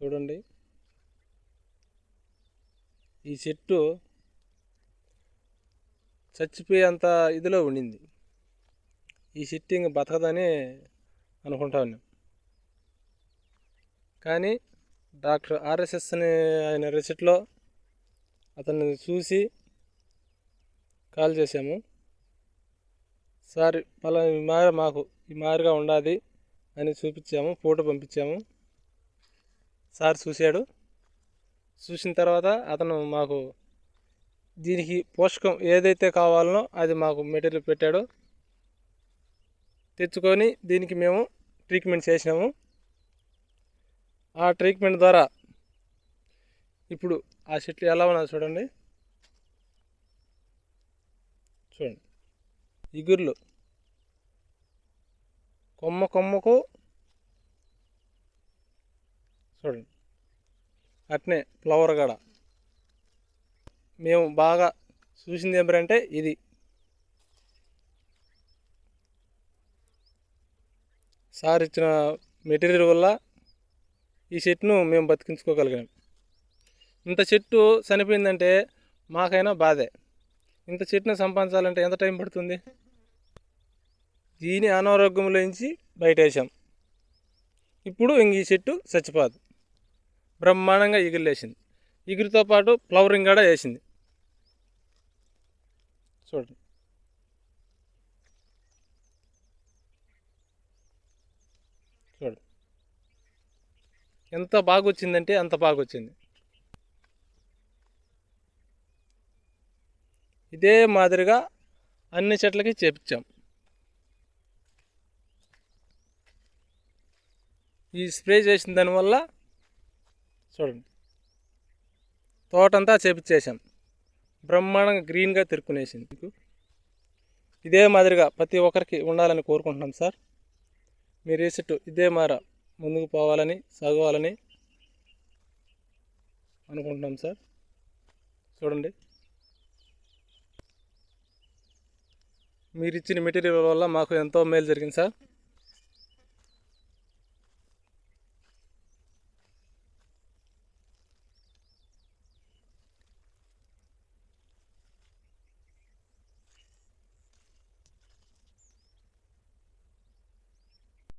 చూడండి. ఈ చెట్టు చచ్చిపోయేంత ఇదిలో ఉండింది. ఈ చెట్టు ఇంక బతకదని అనుకుంటా ఉన్నాం. కానీ డాక్టర్ ఆర్ఎస్ఎస్ అనే ఆయన రిసెట్లో అతన్ని చూసి కాల్ చేసాము సార్ పలా ఈ మాకు ఈ మారిగా ఉండాలి అని చూపించాము ఫోటో పంపించాము. సార్ చూశాడు. చూసిన తర్వాత అతను మాకు దీనికి పోషకం ఏదైతే కావాలనో అది మాకు మెటీరియల్ పెట్టాడు. తెచ్చుకొని దీనికి మేము ట్రీట్మెంట్ చేసినాము. ఆ ట్రీట్మెంట్ ద్వారా ఇప్పుడు ఆ చెట్లు ఎలా ఉన్నది చూడండి. చూడండి. ఇగుర్లు. కొమ్మ కొమ్మకు చూడండి. అట్నే ఫ్లవర్ గడ మేము బాగా చూసింది ఏమిటంటే ఇది. సార్ ఇచ్చిన మెటీరియల్ వల్ల ఈ చెట్టును మేము బతికించుకోగలిగాం. ఇంత చెట్టు చనిపోయిందంటే మాకైనా బాధే. ఇంత చెట్టును సంపాదించాలంటే ఎంత టైం పడుతుంది? దీని అనారోగ్యంలోంచి బయట వేసాం ఇప్పుడు ఇంక ఈ చెట్టు చచ్చిపోదు. బ్రహ్మాండంగా ఎగిరిలేసింది ఎగిరితో పాటు ఫ్లవరింగ్ కూడా వేసింది చూడండి. చూడండి. ఎంత బాగా వచ్చిందంటే అంత బాగా వచ్చింది ఇదే మాదిరిగా అన్ని చెట్లకి చేపించాం. ఈ స్ప్రే చేసిన దానివల్ల చూడండి. తోటంతా చేపించేసాం బ్రహ్మాండంగా గ్రీన్గా తిరుక్కునేసింది. మీకు ఇదే మాదిరిగా ప్రతి ఒక్కరికి ఉండాలని కోరుకుంటున్నాం సార్. మీ రీసెట్ ఇదే మార ముందుకు పోవాలని సాగవాలని అనుకుంటున్నాం సార్. చూడండి. మీరు ఇచ్చిన మెటీరియల్ వల్ల మాకు ఎంతో మేలు జరిగింది సార్.